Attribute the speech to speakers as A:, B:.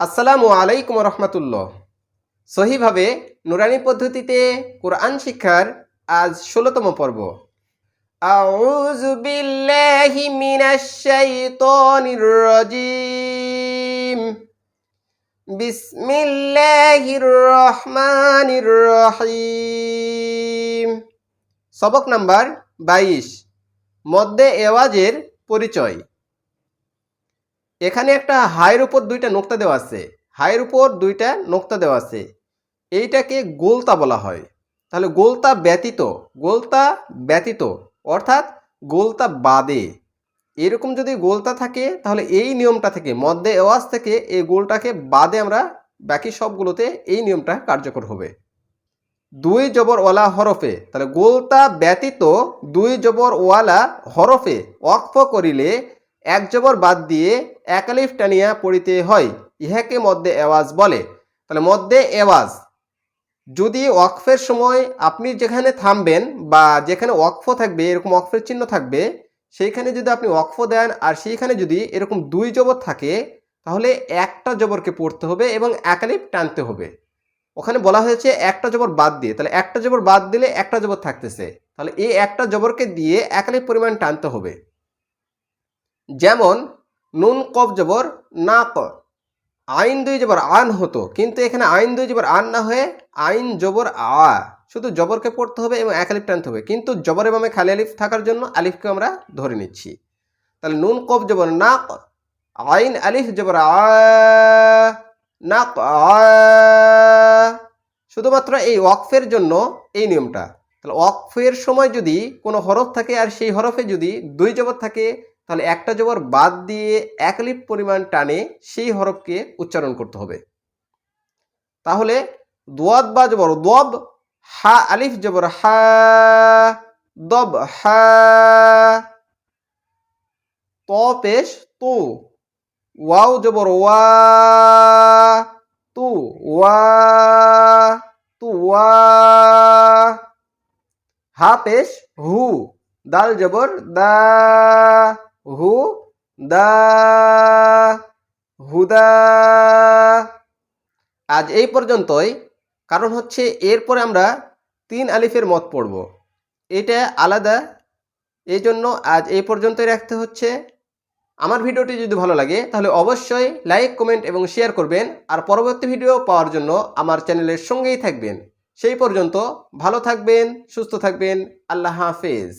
A: আসসালামু আলাইকুম রহমতুল্লাহ। সহিভাবে নুরানি পদ্ধতিতে কোরআন শিক্ষার আজ ষোলোতম পর্ব। সবক নাম্বার বাইশ। মধ্যে এওয়াজের পরিচয়। এখানে একটা হায়ের উপর দুইটা নোক্তা দেওয়া আছে। হায়ের উপর দুইটা নোক্তা দেওয়া আছে। এইটাকে গোলতা বলা হয়। তাহলে গোলতা ব্যতীত গোলতা ব্যতীত, অর্থাৎ গোলতা বাদে। এরকম যদি গোলতা থাকে, তাহলে এই নিয়মটা থেকে মধ্যে এওয়াজ থেকে এই গোলটাকে বাদে আমরা বাকি সবগুলোতে এই নিয়মটা কার্যকর হবে। দুই জবর ওয়ালা হরফে, তাহলে গোলতা ব্যতীত দুই জবর ওয়ালা হরফে ওয়াকফ করিলে এক জবর বাদ দিয়ে একালিফ টানিয়া পড়িতে হয়। ইহাকে মধ্যে এওয়াজ বলে। তাহলে মধ্যে এওয়াজ। যদি ওয়াকফের সময় আপনি যেখানে থামবেন বা যেখানে ওয়াকফ থাকবে, এরকম ওয়াকফের চিহ্ন থাকবে, সেইখানে যদি আপনি ওয়াকফ দেন আর সেইখানে যদি এরকম দুই জবর থাকে, তাহলে একটা জবরকে পড়তে হবে এবং একালিফ টানতে হবে। ওখানে বলা হয়েছে একটা জবর বাদ দিয়ে। তাহলে একটা জবর বাদ দিলে একটা জবর থাকতেছে। তাহলে এই একটা জবরকে দিয়ে একালিফ পরিমাণ টানতে হবে। যেমন নুন কব জবর না ক। আইন দুই জবর আন হতো, কিন্তু এখানে আইন দুই জবর আন না হয়ে আইন জবর আ। শুধু জবরকে পড়তে হবে এবং এক আলিফ টানতে হবে, কিন্তু জবরের বামে খালি আলিফ থাকার জন্য আলিফকে আমরা ধরে নিচ্ছি। তাহলে নুন কব জবর না ক, আইন আলিফ জবর আ, না শুধুমাত্র এই ওয়াকফের জন্য এই নিয়মটা। তাহলে ওয়াকফের সময় যদি কোনো হরফ থাকে আর সেই হরফে যদি দুই জবর থাকে তাহলে একটা জবর বাদ দিয়ে এক লিপ পরিমাণ টানে সেই হরফকে উচ্চারণ করতে হবে। তাহলে দোয়াদ বা জবর দব হা, আলিফ, জবর, হা, দব, হা, ত পেশ, তু, ওয়াও, জবর, ওয়া, তু ওয়া তু, ওয়া, হা পেশ, হু, দাল, জবর, দা হু দা হুদা আজ এই পর্যন্তই। কারণ হচ্ছে এরপরে আমরা তিন আলিফের মত পড়ব। এটা আলাদা। এই জন্য আজ এই পর্যন্তই রাখতে হচ্ছে। আমার ভিডিওটি যদি ভালো লাগে, তাহলে অবশ্যই লাইক, কমেন্ট এবং শেয়ার করবেন। আর পরবর্তী ভিডিও পাওয়ার জন্য আমার চ্যানেলের সঙ্গেই থাকবেন। সেই পর্যন্ত ভালো থাকবেন, সুস্থ থাকবেন। আল্লাহ হাফেজ।